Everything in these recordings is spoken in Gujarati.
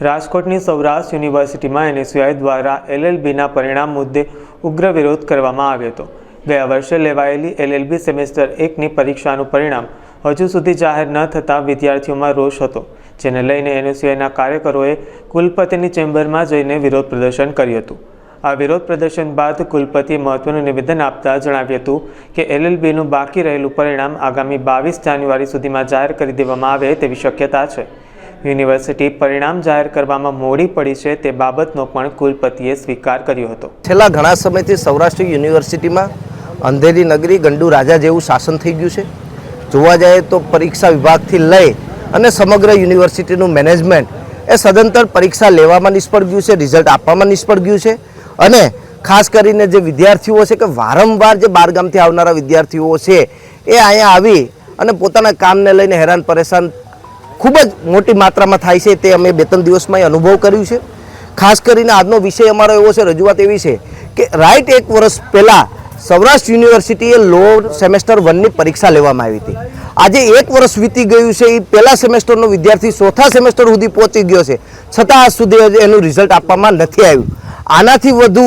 રાજકોટની સૌરાષ્ટ્ર યુનિવર્સિટીમાં એનએસયુઆઈ દ્વારા એલએલબીના પરિણામ મુદ્દે ઉગ્ર વિરોધ કરવામાં આવ્યો હતો. ગયા વર્ષે લેવાયેલી એલએલબી સેમેસ્ટર એકની પરીક્ષાનું પરિણામ હજુ સુધી જાહેર ન થતાં વિદ્યાર્થીઓમાં રોષ હતો, જેને લઈને એનએસયુઆઈના કાર્યકરોએ કુલપતિની ચેમ્બરમાં જઈને વિરોધ પ્રદર્શન કર્યું હતું. આ વિરોધ પ્રદર્શન બાદ કુલપતિએ મહત્વનું નિવેદન આપતા જણાવ્યું હતું કે એલએલબીનું બાકી રહેલું પરિણામ આગામી બાવીસ જાન્યુઆરી સુધીમાં જાહેર કરી દેવામાં આવે તેવી શક્યતા છે. યુનિવર્સિટી પરિણામ જાહેર કરવામાં મોડી પડી છે તે બાબતનો પણ કુલપતિએ સ્વીકાર કર્યો હતો. છેલ્લા ઘણા સમયથી સૌરાષ્ટ્ર યુનિવર્સિટીમાં અંધેરી નગરી ગંડુ રાજા જેવું શાસન થઈ ગયું છે. જોવા જાય તો પરીક્ષા વિભાગથી લઈ અને સમગ્ર યુનિવર્સિટીનું મેનેજમેન્ટ એ સદંતર પરીક્ષા લેવામાં નિષ્ફળ ગયું છે, રિઝલ્ટ આપવામાં નિષ્ફળ ગયું છે અને ખાસ કરીને જે વિદ્યાર્થીઓ છે કે વારંવાર જે બારગામથી આવનારા વિદ્યાર્થીઓ છે એ અહીંયા આવી અને પોતાના કામને લઈને હેરાન પરેશાન ખૂબ જ મોટી માત્રામાં થાય છે તે અમે બે ત્રણ દિવસમાં અનુભવ કર્યું છે. ખાસ કરીને આજનો વિષય અમારો એવો છે, રજૂઆત એવી છે કે રાઈટ એક વર્ષ પહેલાં સૌરાષ્ટ્ર યુનિવર્સિટીએ લો સેમેસ્ટર વનની પરીક્ષા લેવામાં આવી હતી. આજે એક વર્ષ વીતી ગયું છે, એ પહેલા સેમેસ્ટરનો વિદ્યાર્થી ચોથા સેમેસ્ટર સુધી પહોંચી ગયો છે. છતાં આજ સુધી એનું રિઝલ્ટ આપવામાં નથી આવ્યું. આનાથી વધુ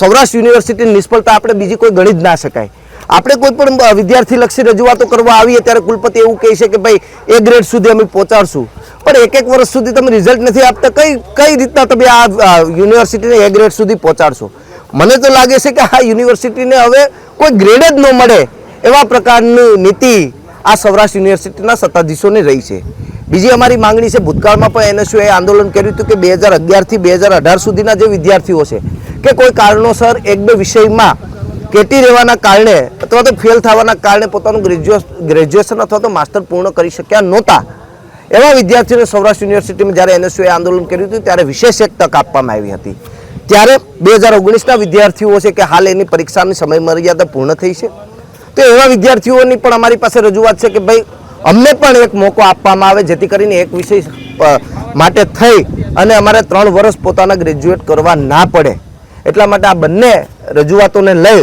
સૌરાષ્ટ્ર યુનિવર્સિટીની નિષ્ફળતા આપણે બીજી કોઈ ગણી જ ના શકાય. આપણે કોઈ પણ વિદ્યાર્થીલક્ષી રજૂઆતો કરવા આવીએ ત્યારે કુલપતિ એવું કહે છે કે ભાઈ, એ ગ્રેડ સુધી અમે પહોંચાડશું. પણ એક એક વર્ષ સુધી તમે રિઝલ્ટ નથી આપતા, કઈ કઈ રીતના તમે આ યુનિવર્સિટીને એ ગ્રેડ સુધી પહોંચાડશો? મને તો લાગે છે કે આ યુનિવર્સિટીને હવે કોઈ ગ્રેડ જ ન મળે એવા પ્રકારની નીતિ આ સૌરાષ્ટ્ર યુનિવર્સિટીના સત્તાધીશોને રહી છે. બીજી અમારી માંગણી છે, ભૂતકાળમાં પણ એનએસયુએ આંદોલન કર્યું હતું કે બે હજાર અગિયારથી બે હજાર અઢાર સુધીના જે વિદ્યાર્થીઓ છે, કે કોઈ કારણોસર એક બે વિષયમાં કેટી રહેવાના કારણે અથવા તો ફેલ થવાના કારણે પોતાનું ગ્રેજ્યુએશન અથવા તો માસ્ટર પૂર્ણ કરી શક્યા નહોતા. એવા વિદ્યાર્થીઓને સૌરાષ્ટ્ર યુનિવર્સિટીમાં જ્યારે એનએસયુએ આંદોલન કર્યું હતું, ત્યારે વિશેષ એક તક આપવામાં આવી હતી. ત્યારે બે હજાર ઓગણીસના વિદ્યાર્થીઓ છે કે હાલ એની પરીક્ષાની સમય મર્યાદા પૂર્ણ થઈ છે. તો એવા વિદ્યાર્થીઓની પણ અમારી પાસે રજૂઆત છે કે ભાઈ, અમને પણ એક મોકો આપવામાં આવે જેથી કરીને એક વિષય માટે થઈ અને અમારે ત્રણ વર્ષ પોતાના ગ્રેજ્યુએટ કરવા ના પડે. એટલા માટે આ બંને રજૂઆતોને લઈ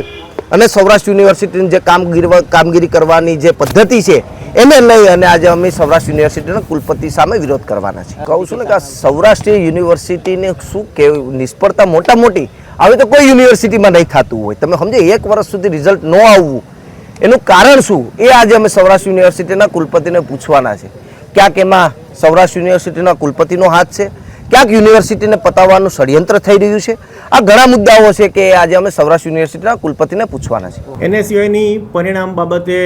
અને સૌરાષ્ટ્ર યુનિવર્સિટીની જે કામગીરી કામગીરી કરવાની જે પદ્ધતિ છે, એને લઈ અને આજે અમે સૌરાષ્ટ્ર યુનિવર્સિટીના કુલપતિ સામે વિરોધ કરવાના છે કહું છું ને કે આ સૌરાષ્ટ્રીય યુનિવર્સિટીને શું કે નિષ્ફળતા મોટા મોટી? હવે તો કોઈ યુનિવર્સિટીમાં નહીં થતું હોય. તમે સમજો, એક વર્ષ સુધી રિઝલ્ટ ન આવવું. એનું કારણ શું? એ આજે અમે સૌરાષ્ટ્ર યુનિવર્સિટીના કુલપતિને પૂછવાના છે. ક્યાંક એમાં સૌરાષ્ટ્ર યુનિવર્સિટીના કુલપતિનો હાથ છે ક્યાંક યુનિવર્સિટીને પતાવવાનું ષડયંત્ર થઈ રહ્યું છે. આ ઘણા મુદ્દાઓ છે કે આજે અમે સૌરાષ્ટ્ર યુનિવર્સિટીના કુલપતિને પૂછવાના છે. એને સિવાયની પરિણામ બાબતે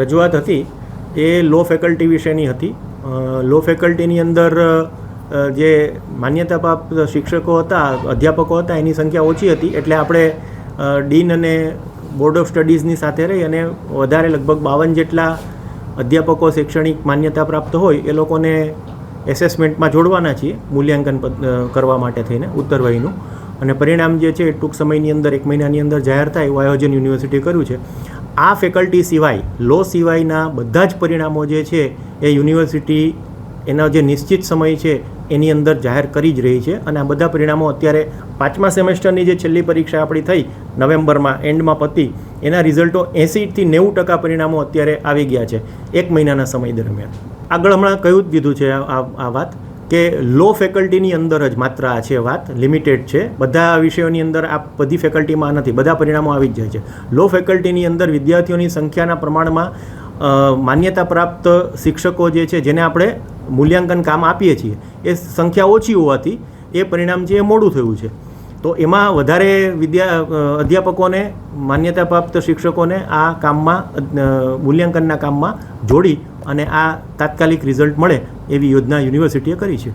રજૂઆત હતી. એ લો ફેકલ્ટી વિશેની હતી. લો ફેકલ્ટીની અંદર જે માન્યતા પ્રાપ્ત શિક્ષકો હતા, અધ્યાપકો હતા, એની સંખ્યા ઓછી હતી. એટલે આપણે ડીન અને બોર્ડ ઓફ સ્ટડીઝની સાથે રહી અને વધારે લગભગ બાવન જેટલા અધ્યાપકો શૈક્ષણિક માન્યતા પ્રાપ્ત હોય, એ લોકોને એસેસમેન્ટમાં જોડવાના છીએ, મૂલ્યાંકન કરવા માટે થઈને ઉત્તરવયનું અને પરિણામ જે છે ટૂંક સમયની અંદર, એક મહિનાની અંદર જાહેર થાય એવું આયોજન યુનિવર્સિટીએ કર્યું છે. આ ફેકલ્ટી સિવાય, લો સિવાયના બધા જ પરિણામો જે છે, એ યુનિવર્સિટી એનો જે નિશ્ચિત સમય છે, એની અંદર જાહેર કરી જ રહી છે. અને આ બધા પરિણામો અત્યારે પાંચમા સેમેસ્ટરની જે છેલ્લી પરીક્ષા આપણી થઈ, નવેમ્બરમાં એન્ડમાં પતી એના રિઝલ્ટો એંસીથી નેવું ટકા પરિણામો અત્યારે આવી ગયા છે એક મહિનાના સમય દરમિયાન. આગળ હમણાં કહ્યું જ દીધું છે આ વાત? કે લો ફેકલ્ટીની અંદર જ માત્ર આ છે વાત, લિમિટેડ છે. બધા વિષયોની અંદર આ બધી ફેકલ્ટીમાં નથી. બધા પરિણામો આવી જ જાય છે. લો ફેકલ્ટીની અંદર વિદ્યાર્થીઓની સંખ્યાના પ્રમાણમાં માન્યતા પ્રાપ્ત શિક્ષકો જે છે, જેને આપણે મૂલ્યાંકન કામ આપીએ છીએ, એ સંખ્યા ઓછી હોવાથી એ પરિણામ છે એ મોડું થયું છે. તો એમાં વધારે વિદ્યા અધ્યાપકોને, માન્યતા પ્રાપ્ત શિક્ષકોને આ કામમાં મૂલ્યાંકનના કામમાં જોડી અને આ તાત્કાલિક રિઝલ્ટ મળે એવી યોજના યુનિવર્સિટીએ કરી છે.